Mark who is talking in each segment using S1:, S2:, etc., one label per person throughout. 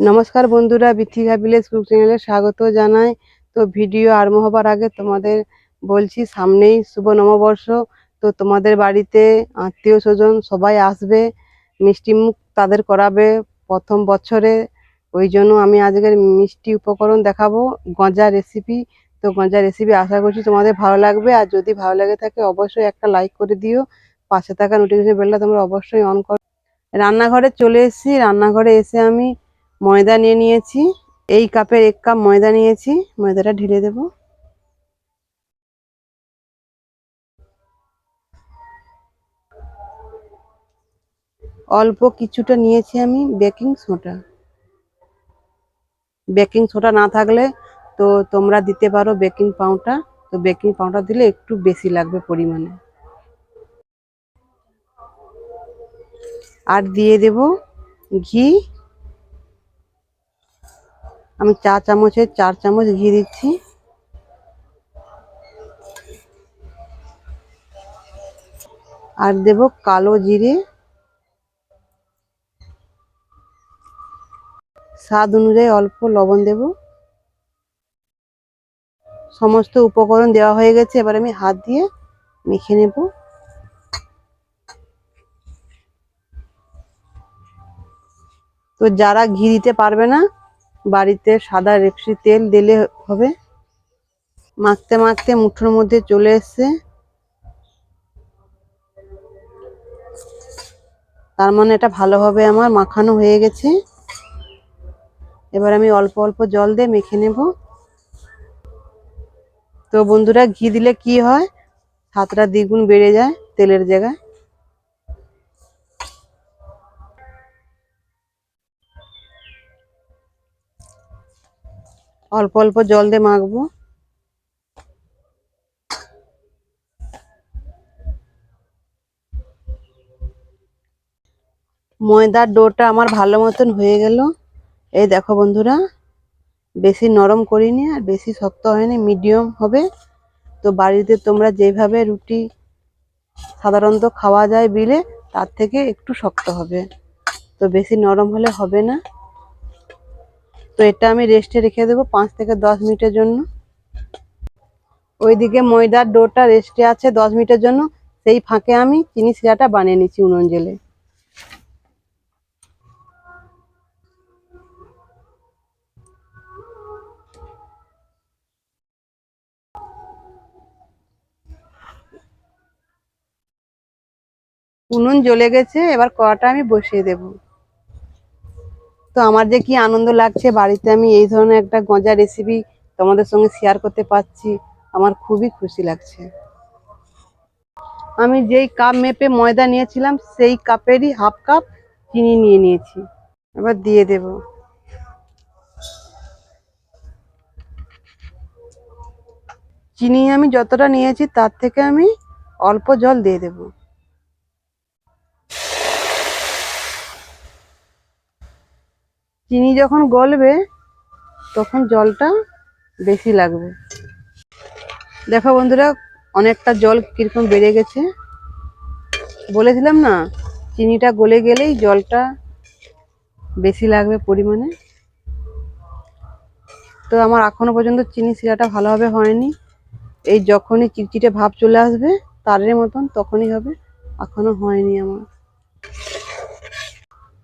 S1: নমস্কার বন্ধুরা, Bithika village cook চ্যানেলে স্বাগত জানাই। তো ভিডিও আরম্ভ হবার আগে তোমাদের বলছি, সামনেই শুভ নববর্ষ। তো তোমাদের বাড়িতে আত্মীয় স্বজন সবাই আসবে, মিষ্টি মুখ তাদের করাবে প্রথম বছরে। ওই জন্য আমি আজকের মিষ্টি উপকরণ দেখাবো, গজা রেসিপি তো গজা রেসিপি আশা করছি তোমাদের ভালো লাগবে। আর যদি ভালো লাগে থাকে, অবশ্যই একটা লাইক করে দিও। পাশে থাকা নোটিফিকেশন বেলটা তোমরা অবশ্যই অন করো। রান্নাঘরে চলে এসেছি। রান্নাঘরে এসে আমি ময়দা নিয়ে নিয়েছি। এই কাপের এক কাপ ময়দা নিয়েছি। ময়দাটা ঢেলে দেব। অল্প কিছুটা নিয়েছি আমি বেকিং সোডা। বেকিং সোডা না থাকলে তো তোমরা দিতে পারো বেকিং পাউডার। তো বেকিং পাউডার দিলে একটু বেশি লাগবে পরিমাণে। আর দিয়ে দেব ঘি। আমি চা চামচের, চার চামচ ঘি দিচ্ছি। আর দেব কালো জিরে। স্বাদ অনুযায়ী অল্প লবণ দেব। সমস্ত উপকরণ দেওয়া হয়ে গেছে, এবার আমি হাত দিয়ে মেখে নেব। তো যারা ঘি দিতে পারবে না বাড়িতে সাদা রেপসি তেল দিলে হবে। মাখতে মাখতে মুঠোর মধ্যে চলে এসছে। তার মানে এটা ভালোভাবে আমার, মাখানো হয়ে গেছে। এবার আমি অল্প অল্প জল দিয়ে মেখে নেব। তো বন্ধুরা, ঘি দিলে কি হয়? স্বাদটা দ্বিগুণ বেড়ে যায় তেলের জায়গায়। অল্প অল্প জল দিয়ে মাখবো। ময়দার ডোটা আমার ভালো মতন হয়ে গেল। এই দেখো বন্ধুরা, বেশি নরম করিনি আর বেশি শক্ত হয়নি মিডিয়াম হবে। তো বাড়িতে তোমরা যেভাবে রুটি সাধারণত খাওয়া যায় বিলে, তার থেকে একটু শক্ত হবে। তো বেশি নরম হলে হবে না। তো এটা আমি রেস্টে রেখে দেবো পাঁচ থেকে দশ মিনিটের জন্য। ওইদিকে ময়দার ডোটা রেস্টে আছে দশ মিনিটের জন্য। সেই ফাঁকে আমি চিনি শিরাটা বানিয়ে নিচ্ছি উনুন জেলে উনুন জ্বলে গেছে, এবার কড়াটা আমি বসিয়ে দেব। তো আমার যে কি আনন্দ লাগছে, বাড়িতে আমি এই ধরনের একটা গজা রেসিপি তোমাদের সঙ্গে শেয়ার করতে পারছি, আমার খুবই খুশি লাগছে। আমি যেই কাপ মেপে ময়দা নিয়েছিলাম, সেই কাপেরই হাফ কাপ চিনি নিয়ে নিয়েছি। এবার দিয়ে দেব। চিনি আমি যতটা নিয়েছি, তার থেকে আমি অল্প জল দিয়ে দেবো। চিনি যখন গলবে, তখন জলটা বেশি লাগবে। দেখো বন্ধুরা, অনেকটা জল কীরকম বেড়ে গেছে। বলেছিলাম না, চিনিটা গলে গেলেই জলটা বেশি লাগবে পরিমাণে। তো আমার এখনও পর্যন্ত চিনি শিরাটা ভালোভাবে হয়নি। এই যখনই চিটচিটে ভাব চলে আসবে, তারের মতন তখনই হবে। এখনও হয়নি আমার।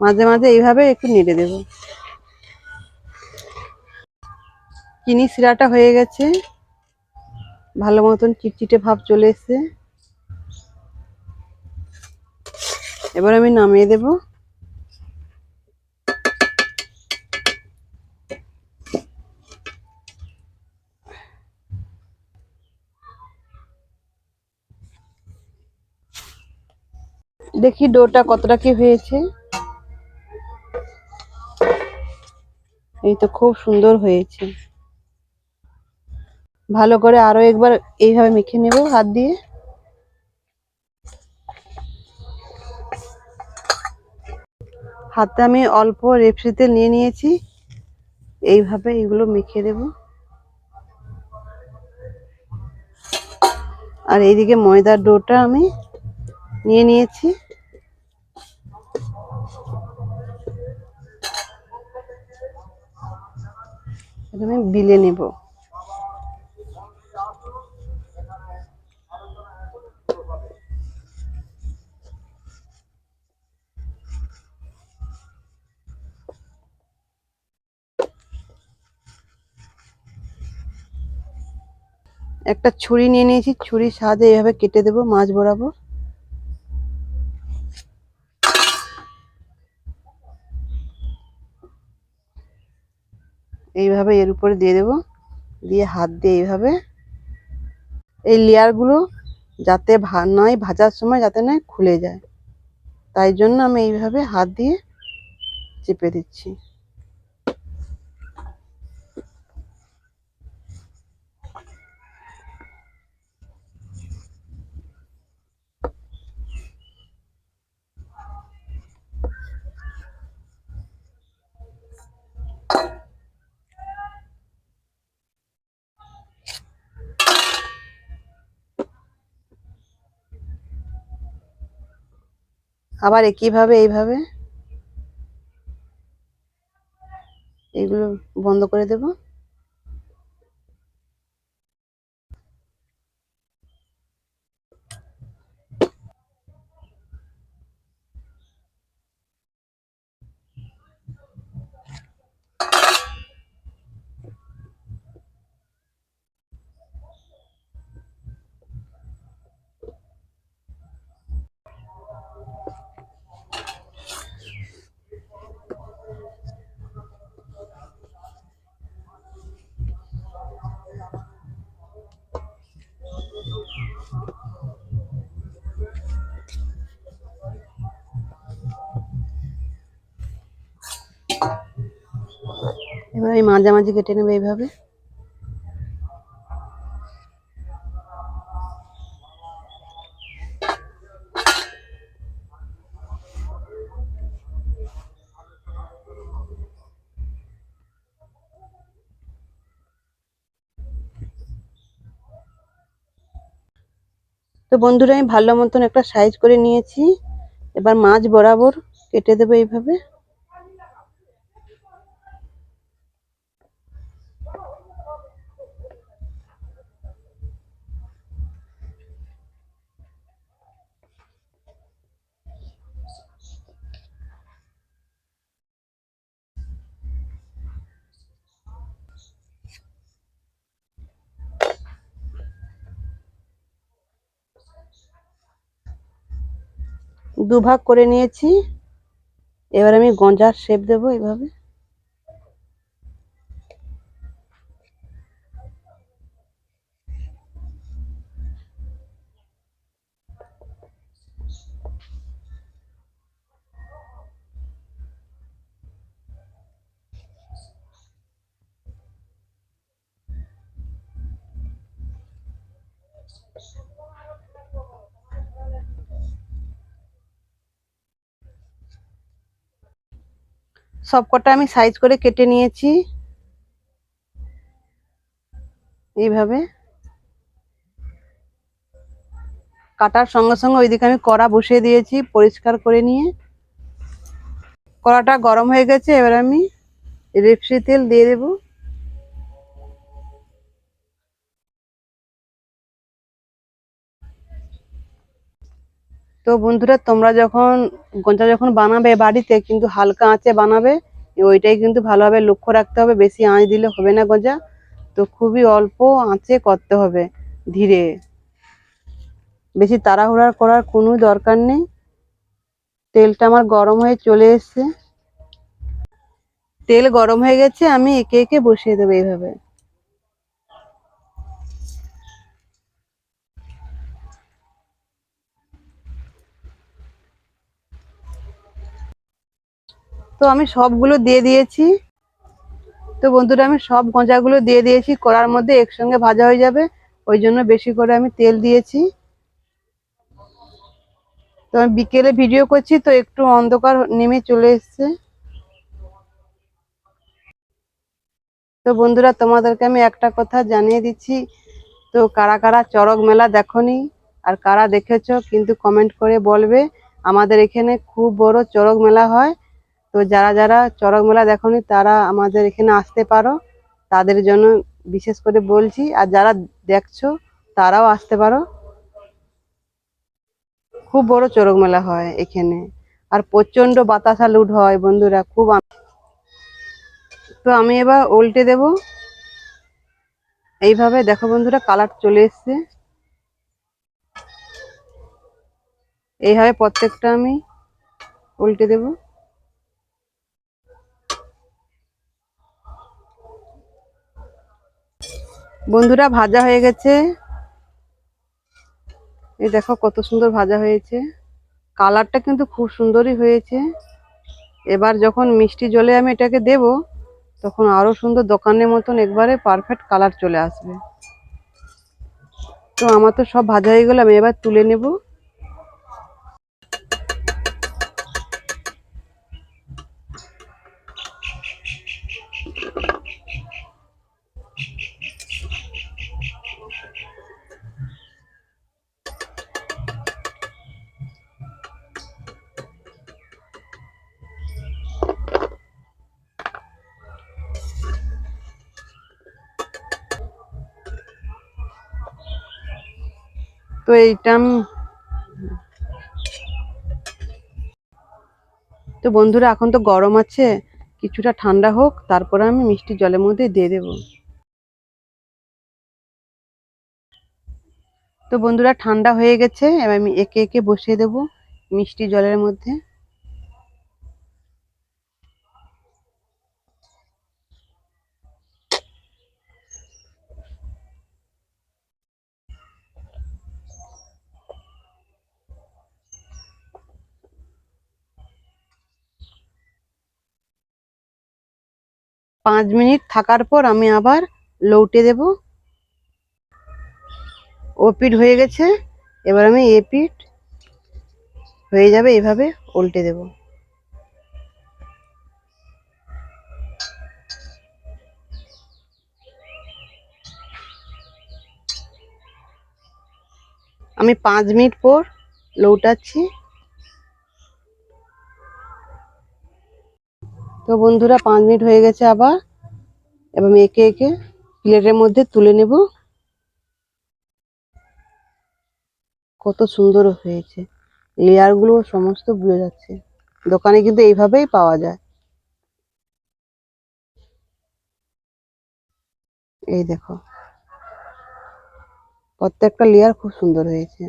S1: মাঝে মাঝে এইভাবে একটু নেড়ে দেব। চিনি শিরাটা হয়ে গেছে। ভালো মতন চিটচিটে ভাব চলে এসছে। এবার আমি নামিয়ে দেব। দেখি ডোটা কতটা কি হয়েছে। এই তো খুব সুন্দর হয়েছে। ভালো করে আরও একবার এইভাবে মেখে নেব হাত দিয়ে। হাতে আমি অল্প রেপসিতে নিয়ে নিয়েছি। এইভাবে এগুলো মেখে দেব। আর এইদিকে ময়দার ডোটা আমি নিয়ে নিয়েছি। এখানে বিলে নেব। একটা ছুরি নিয়ে নিয়েছি ছুরির সাহায্যে এইভাবে কেটে দেবো মাছ বরাবর এইভাবে এর উপরে দিয়ে দেবো। দিয়ে হাত দিয়ে এইভাবে এই লেয়ারগুলো যাতে ভা নয়, ভাজার সময় যাতে নয় খুলে যায়। তাই জন্য আমি এইভাবে হাত দিয়ে চেপে দিচ্ছি। আবার একইভাবে এইভাবে? এগুলো বন্ধ করে দেব। এবার আমি মাঝামাঝি কেটে নেব এইভাবে। তো বন্ধুরা, আমি ভালো মতন একটা সাইজ করে নিয়েছি। এবার মাছ বরাবর কেটে দেবো এইভাবে। দুভাগ করে নিয়েছি। এবার আমি গঞ্জার শেপ দেবো এইভাবে সব কটা আমি সাইজ করে কেটে নিয়েছি। এইভাবে। কাটার সঙ্গে সঙ্গে ওইদিকে আমি কড়া বসিয়ে দিয়েছি পরিষ্কার করে নিয়ে। কড়াটা গরম হয়ে গেছে, এবার আমি রেপসি তেল দিয়ে দেবো। তো বন্ধুরা, তোমরা যখন গঞ্জা যখন বানাবে বাড়িতে, কিন্তু হালকা আঁচে বানাবে, ওইটাই কিন্তু ভালোভাবে লক্ষ্য রাখতে হবে। বেশি আঁচ দিলে হবে না গজা তো খুবই অল্প আঁচে করতে হবে ধীরে। বেশি তাড়াহুড়া করার কোনো দরকার নেই। তেলটা আমার গরম হয়ে চলে এসছে। তেল গরম হয়ে গেছে, আমি একে একে বসিয়ে দেবো এইভাবে। তো আমি সবগুলো দিয়ে দিয়েছি। তো বন্ধুরা, আমি সব গঁজাগুলো দিয়ে দিয়েছি, কড়ার মধ্যে একসঙ্গে ভাজা হয়ে যাবে। ওই জন্য বেশি করে আমি তেল দিয়েছি। তো আমি বিকেলে ভিডিও করছি, তো একটু অন্ধকার নেমে চলে এসছে। তো বন্ধুরা, তোমাদেরকে আমি একটা কথা জানিয়ে দিচ্ছি। তো কারা কারা চড়ক মেলা দেখনি আর কারা দেখেছ, কিন্তু কমেন্ট করে বলবে। আমাদের এখানে খুব বড় চড়ক মেলা হয়। তো যারা যারা চড়ক মেলা দেখনি, তারা আমাদের এখানে আসতে পারো। তাদের জন্য বিশেষ করে বলছি, আর যারা দেখছ, তারাও আসতে পারো। খুব বড় চড়ক মেলা হয় এখানে, আর প্রচণ্ড বাতাসা লুট হয় বন্ধুরা, খুব তো আমি এবার উল্টে দেব। এইভাবে দেখো বন্ধুরা, কালার চলে এসছে। এইভাবে প্রত্যেকটা আমি উল্টে দেব। বন্ধুরা, ভাজা হয়ে গেছে। এই দেখো কত সুন্দর ভাজা হয়েছে। কালারটা কিন্তু খুব সুন্দরই হয়েছে। এবার যখন মিষ্টি জলে আমি এটাকে দেব, তখন আরও সুন্দর দোকানের মতন একবারে পারফেক্ট কালার চলে আসবে। তো আমার তো সব ভাজা হয়ে গেলো, আমি এবার তুলে নেব। তো এইটা তো বন্ধুরা, এখন তো গরম আছে, কিছুটা ঠান্ডা হোক, তারপরে আমি মিষ্টি জলের মধ্যে দিয়ে দেব। তো বন্ধুরা, ঠান্ডা হয়ে গেছে, এবার আমি একে একে বসিয়ে দেব মিষ্টি জলের মধ্যে। পাঁচ মিনিট থাকার পর আমি আবার লৌটে দেব। ও পিঠ হয়ে গেছে, এবার আমি এ পিঠ হয়ে যাবে, এভাবে উল্টে দেব। আমি পাঁচ মিনিট পর লৌটাচ্ছি। তো বন্ধুরা, পাঁচ মিনিট হয়ে গেছে আবার। এবং একে একে প্লেটের মধ্যে তুলে নেব। কত সুন্দর হয়েছে। লেয়ারগুলো সমস্ত বুঝে যাচ্ছে। দোকানে কিন্তু এইভাবেই পাওয়া যায়। এই দেখো। প্রত্যেকটা লেয়ার খুব সুন্দর হয়েছে।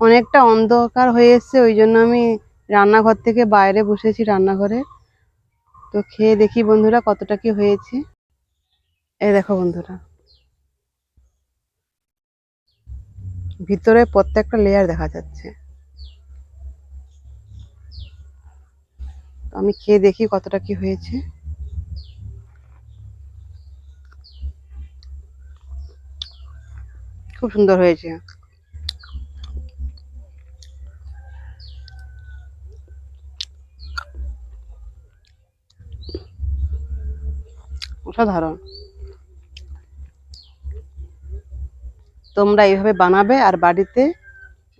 S1: অনেকটা অন্ধকার হয়ে এসছে, ওই জন্য আমি রান্নাঘর থেকে বাইরে বসেছি রান্নাঘরে। তো খেয়ে দেখি বন্ধুরা কতটা কি হয়েছে। এই দেখো বন্ধুরা। ভিতরে প্রত্যেকটা লেয়ার দেখা যাচ্ছে। আমি খেয়ে দেখি কতটা কি হয়েছে। খুব সুন্দর হয়েছে। অসাধারণ। তোমরা এইভাবে বানাবে আর বাড়িতে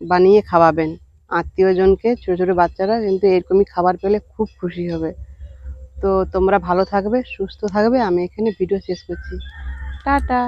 S1: বানিয়ে খাওয়াবেন। আত্মীয়জনকে, ছোটো ছোটো বাচ্চারা কিন্তু এরকমই খাবার পেলে খুব খুশি হবে। তো তোমরা ভালো থাকবে, সুস্থ থাকবে। আমি এখানে ভিডিও শেষ করছি। টাটা।